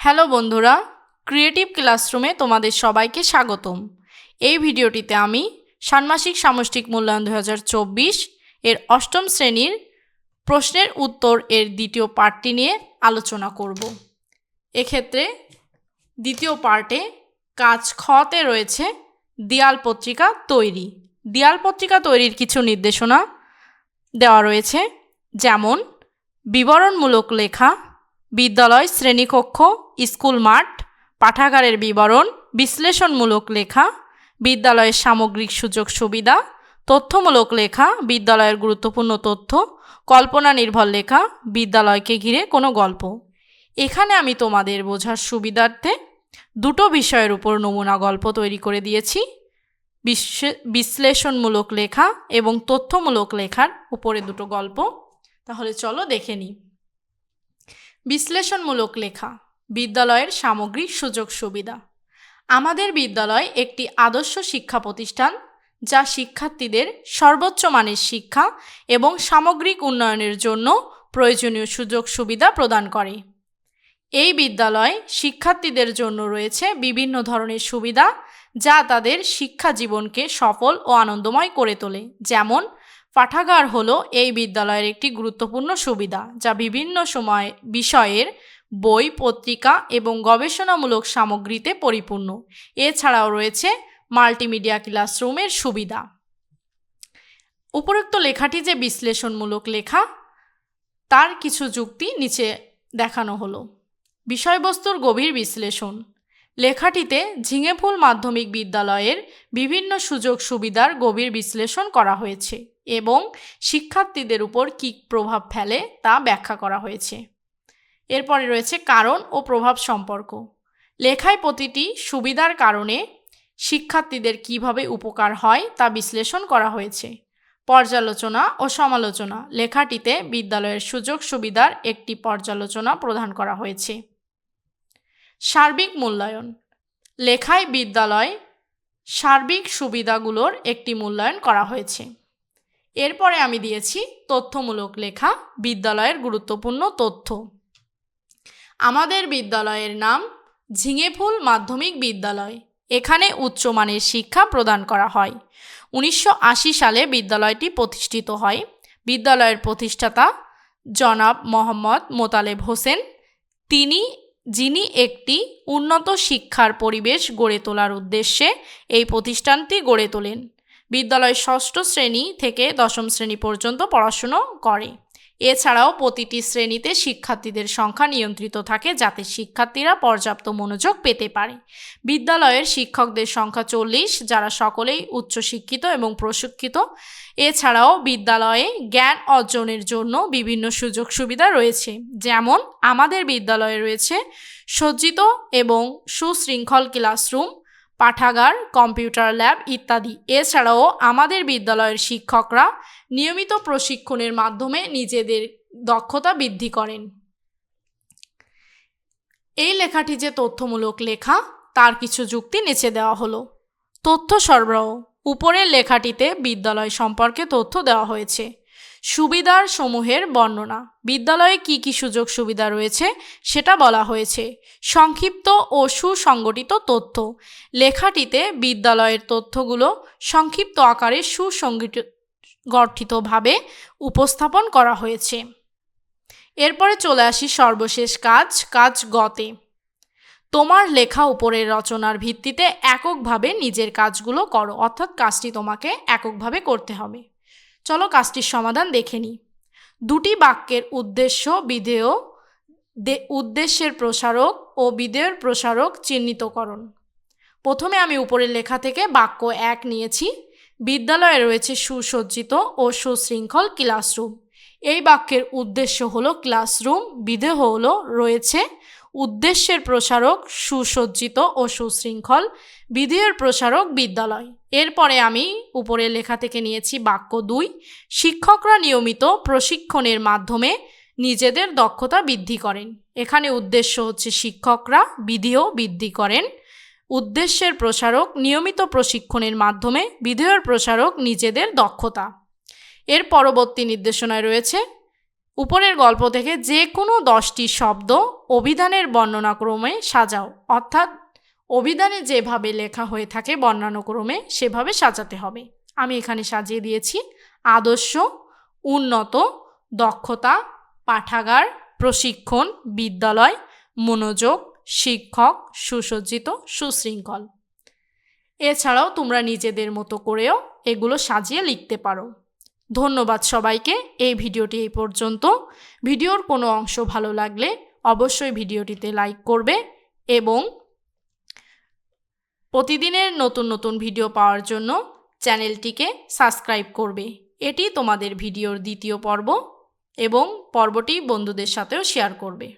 Hello বন্ধুরা creative ক্লাসরুমে তোমাদের সবাইকে স্বাগতম। এই ভিডিওটিতে আমি ষান্মাসিক সামষ্টিক মূল্যায়ন দু হাজার চব্বিশ এর অষ্টম শ্রেণির প্রশ্নের উত্তর এর দ্বিতীয় পার্টটি নিয়ে আলোচনা করব। এক্ষেত্রে দ্বিতীয় পার্টে কাজ খতে রয়েছে দেয়াল পত্রিকা তৈরি। দেয়াল পত্রিকা তৈরির কিছু নির্দেশনা দেওয়া রয়েছে, যেমন বিবরণমূলক লেখা, বিদ্যালয় শ্রেণীকক্ষ স্কুল মাঠ, পাঠাগারের বিবরণ, বিশ্লেষণমূলক লেখা, বিদ্যালয়ের সামগ্রিক সুযোগ সুবিধা, তথ্যমূলক লেখা, বিদ্যালয়ের গুরুত্বপূর্ণ তথ্য, কল্পনা নির্ভর লেখা, বিদ্যালয়কে ঘিরে কোনো গল্প। এখানে আমি তোমাদের বোঝার সুবিধার্থে দুটো বিষয়ের উপর নমুনা গল্প তৈরি করে দিয়েছি। বিশ্লে- বিশ্লেষণমূলক লেখা এবং তথ্যমূলক লেখার উপরে দুটো গল্প। তাহলে চলো দেখে নিই। বিশ্লেষণমূলক লেখা। বিদ্যালয়ের সামগ্রিক সুযোগ সুবিধা। আমাদের বিদ্যালয় একটি আদর্শ শিক্ষা প্রতিষ্ঠান যা শিক্ষার্থীদের সর্বোচ্চ মানের শিক্ষা এবং সামগ্রিক উন্নয়নের জন্য প্রয়োজনীয় সুযোগ সুবিধা প্রদান করে। এই বিদ্যালয় শিক্ষার্থীদের জন্য রয়েছে বিভিন্ন ধরনের সুবিধা যা তাদের শিক্ষা জীবনকে সফল ও আনন্দময় করে তোলে। যেমন, পাঠাগার হলো এই বিদ্যালয়ের একটি গুরুত্বপূর্ণ সুবিধা যা বিভিন্ন সময় বিষয়ের বই, পত্রিকা এবং গবেষণামূলক সামগ্রীতে পরিপূর্ণ। এছাড়াও রয়েছে মাল্টিমিডিয়া ক্লাসরুমের সুবিধা। উপরোক্ত লেখাটি যে বিশ্লেষণমূলক লেখা, তার কিছু যুক্তি নিচে দেখানো হলো। বিষয়বস্তুর গভীর বিশ্লেষণ। লেখাটিতে ঝিঙেফুল মাধ্যমিক বিদ্যালয়ের বিভিন্ন সুযোগ সুবিধার গভীর বিশ্লেষণ করা হয়েছে এবং শিক্ষার্থীদের উপর কী প্রভাব ফেলে তা ব্যাখ্যা করা হয়েছে। এরপরে রয়েছে কারণ ও প্রভাব সম্পর্ক। লেখায় প্রতিটি সুবিধার কারণে শিক্ষার্থীদের কীভাবে উপকার হয় তা বিশ্লেষণ করা হয়েছে। পর্যালোচনা ও সমালোচনা, লেখাটিতে বিদ্যালয়ের সুযোগ সুবিধার একটি পর্যালোচনা প্রদান করা হয়েছে। সার্বিক মূল্যায়ন, লেখায় বিদ্যালয় সার্বিক সুবিধাগুলোর একটি মূল্যায়ন করা হয়েছে। এরপরে আমি দিয়েছি তথ্যমূলক লেখা, বিদ্যালয়ের গুরুত্বপূর্ণ তথ্য। আমাদের বিদ্যালয়ের নাম ঝিঙেফুল মাধ্যমিক বিদ্যালয়। এখানে উচ্চমানের শিক্ষা প্রদান করা হয়। উনিশশো আশি সালে বিদ্যালয়টি প্রতিষ্ঠিত হয়। বিদ্যালয়ের প্রতিষ্ঠাতা জনাব মোহাম্মদ মোতালেব হোসেন। তিনি, যিনি একটি উন্নত শিক্ষার পরিবেশ গড়ে তোলার উদ্দেশ্যে এই প্রতিষ্ঠানটি গড়ে তোলেন। বিদ্যালয় ষষ্ঠ শ্রেণি থেকে দশম শ্রেণি পর্যন্ত পড়াশুনো করে। এছাড়াও প্রতিটি শ্রেণীতে শিক্ষার্থীদের সংখ্যা নিয়ন্ত্রিত থাকে যাতে শিক্ষার্থীরা পর্যাপ্ত মনোযোগ পেতে পারে। বিদ্যালয়ের শিক্ষকদের সংখ্যা চল্লিশ, যারা সকলেই উচ্চশিক্ষিত এবং প্রশিক্ষিত। এছাড়াও বিদ্যালয়ে জ্ঞান অর্জনের জন্য বিভিন্ন সুযোগ সুবিধা রয়েছে, যেমন আমাদের বিদ্যালয়ে রয়েছে সজ্জিত এবং সুশৃঙ্খল ক্লাসরুম পাঠাগার, কম্পিউটার ল্যাব ইত্যাদি। এছাড়াও আমাদের বিদ্যালয়ের শিক্ষকরা নিয়মিত প্রশিক্ষণের মাধ্যমে নিজেদের দক্ষতা বৃদ্ধি করেন। এই লেখাটি যে তথ্যমূলক লেখা, তার কিছু যুক্তি নিচে দেওয়া হলো। তথ্য সরবরাহ। উপরের লেখাটিতে বিদ্যালয় সম্পর্কে তথ্য দেওয়া হয়েছে। সুবিধার সমূহের বর্ণনা। বিদ্যালয়ে কি কি সুযোগ সুবিধা রয়েছে সেটা বলা হয়েছে। সংক্ষিপ্ত ও সুসংগঠিত তথ্য। লেখাটিতে বিদ্যালয়ের তথ্যগুলো সংক্ষিপ্ত আকারে সুসংগঠিত, গঠিতভাবে উপস্থাপন করা হয়েছে। এরপরে চলে আসি সর্বশেষ কাজ কাজ গতে। তোমার লেখা উপরের রচনার ভিত্তিতে এককভাবে নিজের কাজগুলো করো, অর্থাৎ কাজটি তোমাকে এককভাবে করতে হবে। চলো কাজটির সমাধান দেখে নিই। দুটি বাক্যের উদ্দেশ্য বিধেয় উদ্দেশ্যের প্রসারক ও বিধেয়ের প্রসারক চিহ্নিতকরণ। প্রথমে আমি উপরের লেখা থেকে বাক্য এক নিয়েছি। বিদ্যালয়ে রয়েছে সুসজ্জিত ও সুশৃঙ্খল ক্লাসরুম। এই বাক্যের উদ্দেশ্য হলো ক্লাসরুম, বিধেয় হলো রয়েছে উদ্দেশ্যের প্রসারক সুসজ্জিত ও সুশৃঙ্খল, বিধেয়ের প্রসারক বিদ্যালয়। এরপরে আমি উপরে লেখা থেকে নিয়েছি বাক্য দুই, শিক্ষকরা নিয়মিত প্রশিক্ষণের মাধ্যমে নিজেদের দক্ষতা বৃদ্ধি করেন। এখানে উদ্দেশ্য হচ্ছে শিক্ষকরা বিধিও বৃদ্ধি করেন। উদ্দেশ্যের প্রসারক নিয়মিত প্রশিক্ষণের মাধ্যমে বিধেয়ের প্রসারক নিজেদের দক্ষতা। এর পরবর্তী নির্দেশনায় রয়েছে উপরের গল্প থেকে যে কোনো দশটি শব্দ অভিধানের বর্ণনাক্রমে সাজাও। অর্থাৎ অভিধানে যেভাবে লেখা হয়ে থাকে বর্ণানুক্রমে সেভাবে সাজাতে হবে। আমি এখানে সাজিয়ে দিয়েছি আদর্শ, উন্নত, দক্ষতা, পাঠাগার, প্রশিক্ষণ, বিদ্যালয়, মনোযোগ, শিক্ষক, সুসজ্জিত, সুশৃঙ্খল। এছাড়াও তোমরা নিজেদের মতো করেও এগুলো সাজিয়ে লিখতে পারো। ধন্যবাদ সবাইকে। এই ভিডিওটি এই পর্যন্ত। ভিডিওর কোনো অংশ ভালো লাগলে অবশ্যই ভিডিওটিতে লাইক করবে এবং প্রতিদিনের নতুন নতুন ভিডিও পাওয়ার জন্য চ্যানেলটিকে সাবস্ক্রাইব করবে। এটি তোমাদের ভিডিওর দ্বিতীয় পর্ব এবং পর্বটি বন্ধুদের সাথেও শেয়ার করবে।